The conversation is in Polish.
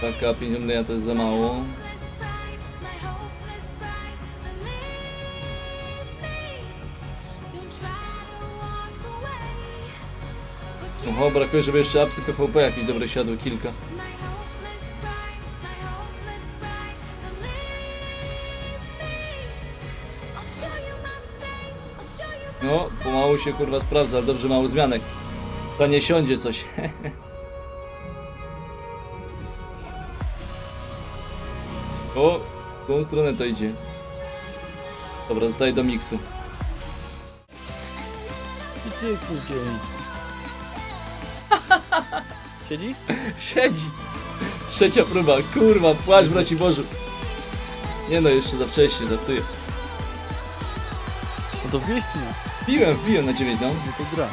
Taka 50 mlenia to jest za mało. Oho, brakuje, żeby jeszcze apsy PvP jakieś dobre siadły, kilka. No, pomału się kurwa sprawdza, dobrze mało zmianek. To nie siądzie coś. o, w tą stronę to idzie. Dobra, zostaje do miksu. I ty kupiej. Siedzi? Siedzi. Trzecia próba, kurwa, płacz braci Bożu. Nie no, jeszcze za wcześnie, żartuję. No to wieść nie. Wbiłem, wbiłem na 9, no. No to gra.